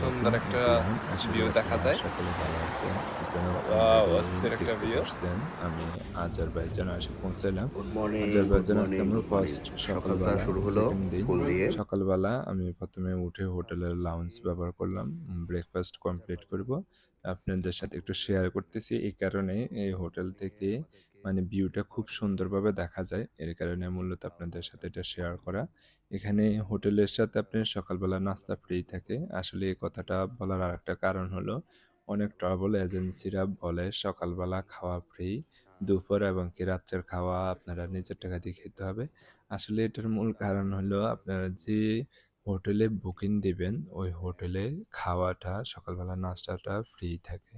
সুন্দর একটা ভিউ দেখা যায়। সকলে ভালো অস্থির একটা view। আমি আজারবাইজান এসে পৌঁছালাম গুড মর্নিং আজারবাইজান আজকে আমরা ফার্স্ট সকালবেলা শুরু হলো সকালবেলা আমি প্রথমে উঠে হোটেলের লাউঞ্জ ব্যবহার করলাম। ব্রেকফাস্ট কমপ্লিট করব। আপনাদের সাথে একটু শেয়ার করতেছি। এই কারণে এই হোটেল থেকে মানে ভিউটা খুব সুন্দরভাবে দেখা যায়। এর কারণে মূলত আপনাদের সাথে এটা শেয়ার করা। এখানে হোটেলের সাথে আপনি সকালবেলা নাস্তা ফ্রি থাকে। আসলে এই কথাটা বলার আর একটা কারণ হলো, অনেক ট্রাভেল এজেন্সিরা বলে, সকালবেলা খাওয়া ফ্রি দুপুর এবং কি রাত্রের খাওয়া আপনারা নিজের টাকা দিয়ে খেতে হবে। আসলে এটার মূল কারণ হলো আপনারা যে হোটেলে বুকিং দিবেন, ওই হোটেলে খাওয়াটা, সকালবেলা নাস্তাটা ফ্রি থাকে।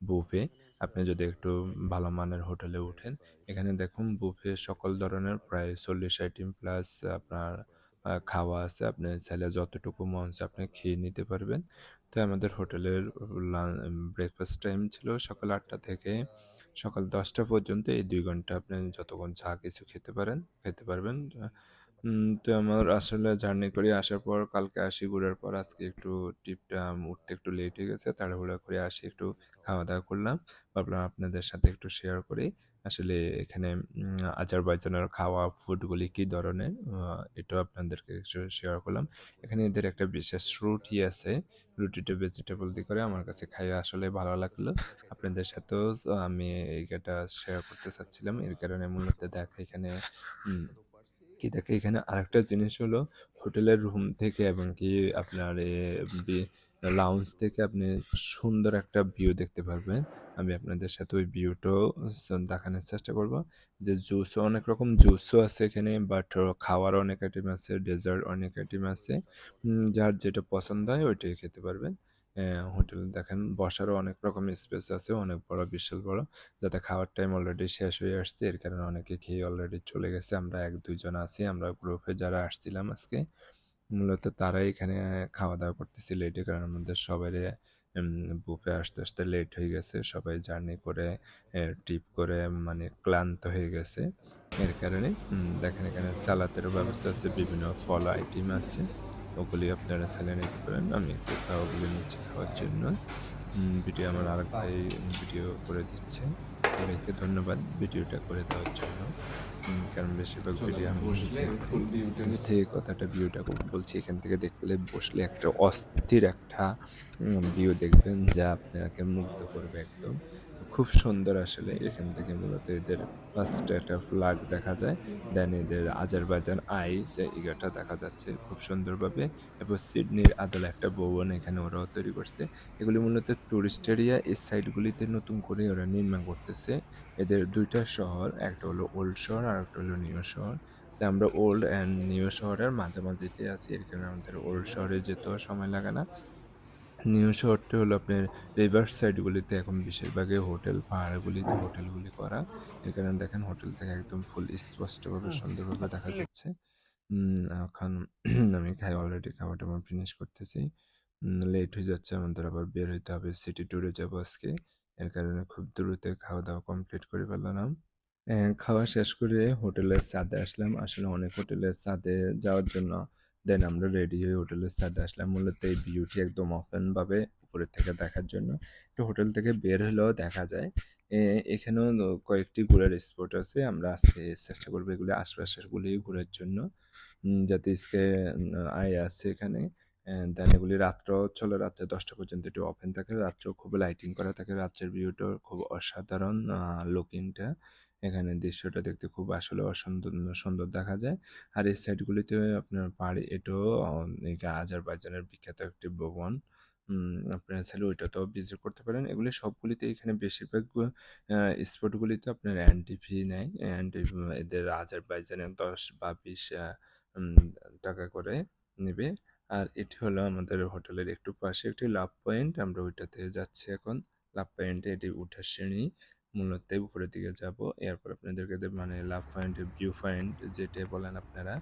বুফে। আপনি যদি একটু ভালো মানের হোটেলে উঠেন এখানে দেখুন বুফে সকল ধরনের প্রায় চল্লিশ আইটেম প্লাস আপনার খাওয়া আছে। আপনি চাইলে যতটুকু মন আপনি খেয়ে নিতে পারবেন। তো আমাদের হোটেলের ব্রেকফাস্ট টাইম ছিল সকাল আটটা থেকে সকাল দশটা পর্যন্ত এই দুই ঘণ্টা আপনি যতক্ষণ চা কিছু খেতে পারেন, খেতে পারবেন। তো আমার আসলে জার্নি করে আসার পর কালকে আসি, ঘুরার পর আজকে একটু ট্রিপটা উঠতে একটু লেট হয়ে গেছে, তাড়াহুড়া করে আসি, একটু খাওয়া দাওয়া করলাম। ভাবলাম আপনাদের সাথে একটু শেয়ার করি। আসলে এখানে আজারবাইজানের খাওয়া ফুডগুলি কী ধরনের এটাও আপনাদেরকে শেয়ার করলাম। এখানে এদের একটা বিশেষ রুটি আছে, রুটিটা ভেজিটেবল দিয়ে করে আমার কাছে খাইয়ে আসলে ভালো লাগল। আপনাদের সাথেও আমি এইটা শেয়ার করতে চাচ্ছিলাম, এর কারণে মূলত দেখা এখানে কি দেখে? এখানে আরেকটা জিনিস হলো হোটেলের রুম থেকে এবং কি আপনার লাউঞ্জ থেকে আপনি সুন্দর একটা ভিউ দেখতে পারবেন। আমি আপনাদের সাথে ওই ভিউটাও দেখানোর চেষ্টা করব। যে জুসও অনেক রকম জুসও আছে এখানে বাট খাওয়ার অনেক আইটেম আছে ডেজার্ট অনেক আইটেম আছে। যার যেটা পছন্দ হয় ওইটাই খেতে পারবেন। হোটেল দেখেন বসারও অনেক রকম স্পেস আছে, অনেক বড়, বিশাল বড়। যাতে খাওয়ার টাইম অলরেডি শেষ হয়ে আসছে, এর কারণে অনেকে খেয়ে অলরেডি চলে গেছে। আমরা এক দুইজন আছি, আমরা গ্রুপে যারা আসছিলাম আজকে, মূলত তারাই এখানে খাওয়া দাওয়া করতেছি লেটের কারণে আমাদের সবাই বুফে আসতে আসতে লেট হয়ে গেছে। সবাই জার্নি করে ট্রিপ করে মানে ক্লান্ত হয়ে গেছে। এর কারণে দেখেন এখানে সালাতেরও ব্যবস্থা আছে, বিভিন্ন ফল আইটেম আছে। ওগুলি আপনারা স্যালাইন নিতে পারেন আমি একটু ওগুলি নিচ্ছি খাওয়ার জন্য। ভিডিও আমার আরেক ভাই ভিডিও করে দিচ্ছে। সবাইকে ধন্যবাদ ভিডিওটা করে দেওয়ার জন্য। কারণ বেশিরভাগ ভিডিও আমি। যে কথাটা ভিউটা বলছি এখান থেকে দেখলে বসলে একটা অস্থির একটা ভিউ দেখবেন যা আপনাকে মুগ্ধ করবে একদম। খুব সুন্দর আসলে এখান থেকে মূলত এদের ফার্স্ট একটা ফ্ল্যাগ দেখা যায় দেন এদের আজারবাইজান আই যে ইগাটা দেখা যাচ্ছে খুব সুন্দরভাবে। এবং সিডনির আদল একটা ভবন এখানে ওরাও তৈরি করছে। এগুলি মূলত টুরিস্ট এরিয়া এই সাইডগুলিতে নতুন করে ওরা নির্মাণ করতেছে। এদের দুইটা শহর একটা হলো ওল্ড শহর আর একটা হলো নিউ শহর তাই আমরা ওল্ড অ্যান্ড নিউ শহরের মাঝামাঝিতে আছি এর কারণে আমাদের ওল্ড শহরে যেতেও সময় লাগে না। নিউ শহরটি হলো আপনার রিভার সাইডগুলিতে এখন বেশিরভাগই হোটেল পাহাড়গুলিতে হোটেলগুলি করা। এর কারণে দেখেন হোটেল থেকে একদম ফুল স্পষ্টভাবে সুন্দরভাবে দেখা যাচ্ছে। এখন আমি খাই অলরেডি খাওয়াটা আমার ফিনিশ করতেছি। লেট হয়ে যাচ্ছে আমাদের আবার বের হইতে হবে। সিটি ট্যুরে যাব আজকে। এর কারণে খুব দ্রুত খাওয়া দাওয়া কমপ্লিট করে ফেললাম। খাওয়া শেষ করে হোটেলের ছাদে আসলাম। আসলে অনেক হোটেলের ছাদে যাওয়ার জন্য দেন আমরা রেডি হয়ে হোটেলের ছাদে আসলাম। মূলত এই ভিউটি একদম ওপেন ভাবে উপরের থেকে দেখার জন্য। একটু হোটেল থেকে বের হলেও দেখা যায়। এখানেও কয়েকটি ঘোরার স্পট আছে। আমরা আজকে চেষ্টা করব এগুলি আশপাশের গুলি ঘোরার জন্য। যাতে ইসকে আয় আছে এখানে। দেন এগুলি রাত্রেও চলে। রাত্রে দশটা পর্যন্ত একটু ওপেন থাকে। রাত্রেও খুব লাইটিং করা থাকে। রাত্রের ভিউটা খুব অসাধারণ লুকিংটা এখানে দৃশ্যটা দেখতে খুব আসলে অসুন্দর, সুন্দর দেখা যায়। আর এই সাইডগুলিতে আপনার পাহাড়ি এটাও আজারবাইজানের বিখ্যাত একটি ভবন আপনারা চাইলে ওইটাতেও ভিজিট করতে পারেন। এগুলি সবগুলিতে এখানে বেশিরভাগ স্পটগুলিতে আপনার অ্যান্টি ফি নেয়। অ্যান্টি এদের আজারবাইজানে দশ বা বিশ টাকা করে নেবে। আর এটি হলো আমাদের হোটেলের একটু পাশে একটি লাভ পয়েন্ট। আমরা ওইটাতে যাচ্ছি এখন। লাভ পয়েন্টে এটি উঠার শ্রেণি মূলত উপরের দিকে যাব। এরপর আপনাদেরকে মানে লাভ পয়েন্ট ভিউ পয়েন্ট যেটা বলেন আপনারা।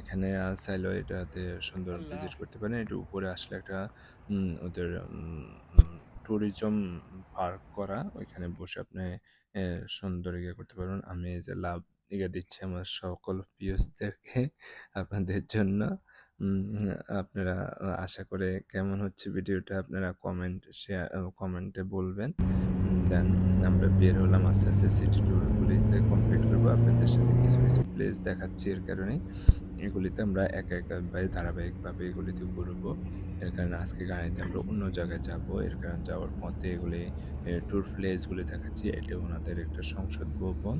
এখানে চাইলেও এটাতে সুন্দর ভিজিট করতে পারেন। একটু উপরে আসলে একটা ওদের ট্যুরিজম পার্ক করা। ওইখানে বসে আপনি সুন্দর ইয়ে করতে পারবেন। আমি এই যে লাভ ইয়ে দিচ্ছি আমার সকল পিওসদেরকে আপনাদের জন্য। আপনারা আশা করে কেমন হচ্ছে ভিডিওটা আপনারা কমেন্ট শেয়ার কমেন্টে বলবেন। দেন আমরা বের হলাম আস্তে, আস্তে সিটি ট্যুরগুলিতে কমপ্লিট করব আপনাদের সাথে কিছু, কিছু প্লেস দেখাচ্ছি এর কারণে এগুলিতে আমরা একা, একা ধারাবাহিকভাবে এগুলিতে ঘুরবো। এর কারণে আজকে গাড়িতে আমরা অন্য জায়গায় যাব। এর কারণে যাওয়ার পথে এগুলি ট্যুর প্লেসগুলি দেখাচ্ছি। এটা ওনাদের একটা সংসদ ভবন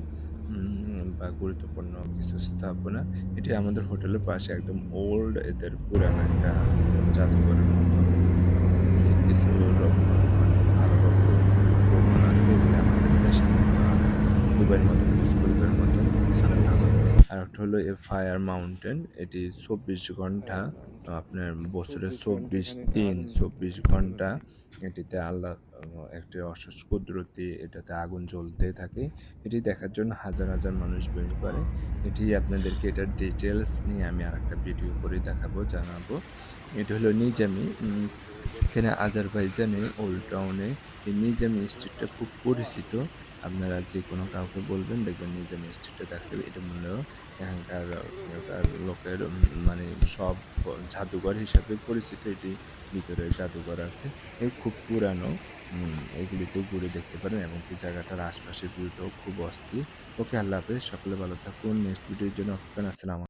বা গুরুত্বপূর্ণ কিছু স্থাপনা। এটি আমাদের হোটেলের পাশে একদম ওল্ড এদের পুরানো একটা জাদুঘরের মতো কিছু রক মানে ভালো, ভালো আছে আমাদের আমরা দুবাইয়ের মতো ইউজ ভালো। আরেকটা হলো এ ফায়ার মাউন্টেন এটি ২৪ ঘণ্টা আপনার বছরে ২৪ দিন ২৪ ঘণ্টা এটিতে আল্লাহ একটি অশেষ কুদরতি এটাতে আগুন জ্বলতে থাকে। এটি দেখার জন্য হাজার, হাজার মানুষ বের করে। এটি আপনাদেরকে এটার ডিটেইলস নিয়ে আমি আরেকটা ভিডিও করে দেখাবো, জানাব। এটা হলো নিজামি এখানে আজারবাইজানে ওল্ড টাউনে এই নিজামি স্ট্রিটটা খুব পরিচিত। আপনারা যে কোনো কাউকে বলবেন দেখবেন নিজামি স্ট্রিটটা দেখাবে। এটা মূল্য এখানকার এখানকার লোকের মানে সব জাদুঘর হিসাবে পরিচিত এটি ভিতরে জাদুঘর আছে। এই খুব পুরানো। এগুলিতে ঘুরে দেখতে পারেন এবং কি জায়গাটার আশপাশের ভিউটাও খুব অস্থির। ওকে আল্লাহ হাফেজ। সকলে ভালো থাকুন। নেক্সট ভিডিওর জন্য অপেক্ষা আসসালামু